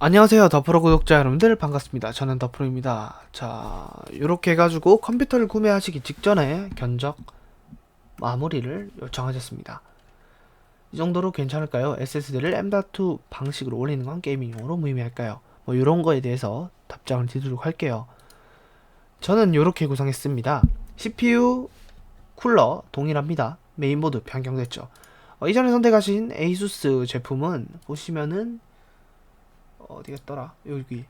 안녕하세요 더프로 구독자 여러분들. 반갑습니다. 저는 더프로입니다. 자 이렇게 해가지고 컴퓨터를 구매하시기 직전에 견적 마무리를 요청하셨습니다. 이 정도로 괜찮을까요? SSD를 M.2 방식으로 올리는 건 게이밍용으로 무의미할까요? 뭐 이런 거에 대해서 답장을 드리도록 할게요. 저는 이렇게 구성했습니다. CPU 쿨러 동일합니다. 메인보드 변경됐죠. 어, 이전에 선택하신 ASUS 제품은 보시면은 어디겠더라? 여기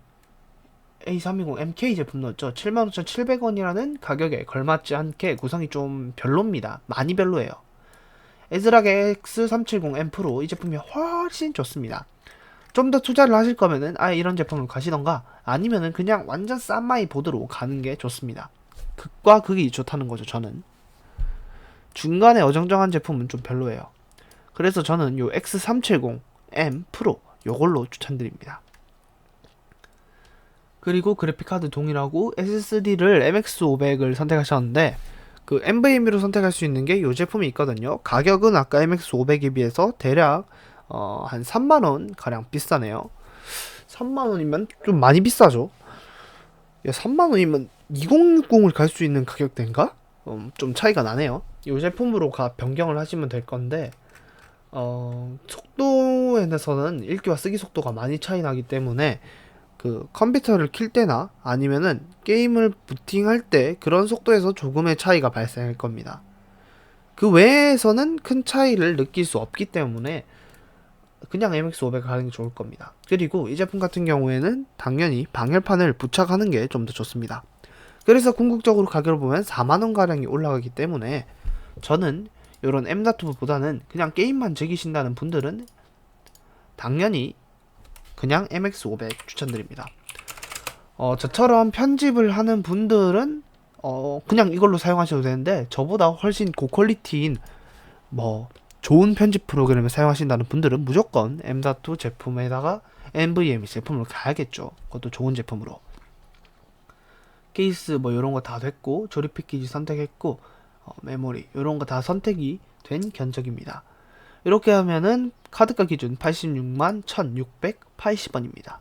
A320 MK 제품 넣었죠? 75,700원이라는 가격에 걸맞지 않게 구성이 좀 별로입니다. 많이 별로예요. 에즈락의 X370M 프로 이 제품이 훨씬 좋습니다. 좀 더 투자를 하실 거면은 아예 이런 제품을 가시던가 아니면은 그냥 완전 싼 마이 보드로 가는 게 좋습니다. 극과 극이 좋다는 거죠 저는. 중간에 어정쩡한 제품은 좀 별로예요. 그래서 저는 요 X370M 프로 요걸로 추천드립니다 그리고 그래픽카드 동일하고 SSD를 MX500을 선택하셨는데 그 NVMe로 선택할 수 있는 게 이 제품이 있거든요. 가격은 아까 MX500에 비해서 대략 어, 한 3만 원 가량 비싸네요. 3만 원이면 좀 많이 비싸죠. 야, 3만 원이면 2060을 갈 수 있는 가격대인가? 음, 좀 차이가 나네요. 이 제품으로 가 변경을 하시면 될 건데 어, 속도에서는 읽기와 쓰기 속도가 많이 차이 나기 때문에 그 컴퓨터를 킬 때나 아니면은 게임을 부팅할 때 그런 속도에서 조금의 차이가 발생할 겁니다. 그 외에서는 큰 차이를 느낄 수 없기 때문에 그냥 MX500 가는 게 좋을 겁니다. 그리고 이 제품 같은 경우에는 당연히 방열판을 부착하는 게 좀 더 좋습니다. 그래서 궁극적으로 가격을 보면 4만원 가량이 올라가기 때문에 저는 이런 M.2보다는 그냥 게임만 즐기신다는 분들은 당연히 그냥 MX500 추천드립니다. 어, 저처럼 편집을 하는 분들은 어, 그냥 이걸로 사용하셔도 되는데 저보다 훨씬 고퀄리티인 뭐 좋은 편집 프로그램을 사용하신다는 분들은 무조건 M.2 제품에다가 NVMe 제품으로 가야겠죠. 그것도 좋은 제품으로. 케이스 뭐 이런 거 다 됐고 조립 패키지 선택했고 어, 메모리 이런 거 다 선택이 된 견적입니다. 이렇게 하면은 카드가 기준 86만 1680원입니다.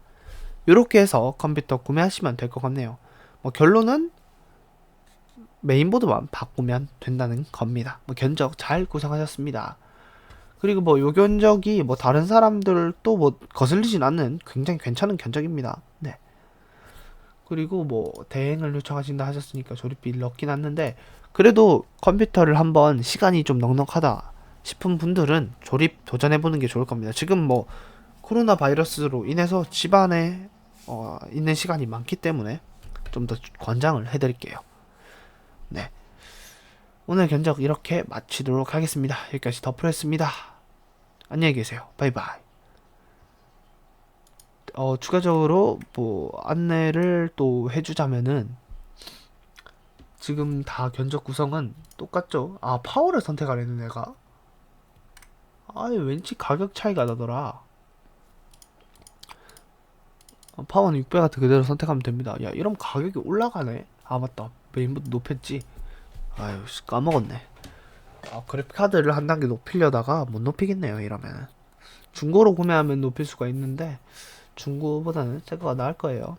이렇게 해서 컴퓨터 구매하시면 될 것 같네요. 뭐 결론은 메인보드만 바꾸면 된다는 겁니다. 뭐 견적 잘 구성하셨습니다. 그리고 뭐 요 견적이 뭐 다른 사람들 또 뭐 거슬리진 않는 굉장히 괜찮은 견적입니다. 네. 그리고 뭐 대행을 요청하신다 하셨으니까 조립비를 넣긴 했는데 그래도 컴퓨터를 한번 시간이 좀 넉넉하다 싶은 분들은 조립 도전해보는 게 좋을 겁니다. 지금 뭐 코로나 바이러스로 인해서 집안에 어, 있는 시간이 많기 때문에 좀 더 권장을 해드릴게요. 네. 오늘 견적 이렇게 마치도록 하겠습니다. 여기까지 더프했습니다. 안녕히 계세요. 바이바이. 어, 추가적으로 뭐 안내를 또 해주자면은 지금 다 견적 구성은 똑같죠? 아, 파워를 선택하려는 내가? 아니 왠지 가격 차이가 나더라. 어, 파워는 600W 그대로 선택하면 됩니다. 야 이러면 가격이 올라가네. 아 맞다. 메인보드 높였지. 아유 씨, 까먹었네. 아 그래픽카드를 한 단계 높이려다가 못 높이겠네요 이러면 중고로 구매하면 높일 수가 있는데 중고보다는 새 거가 나을 거예요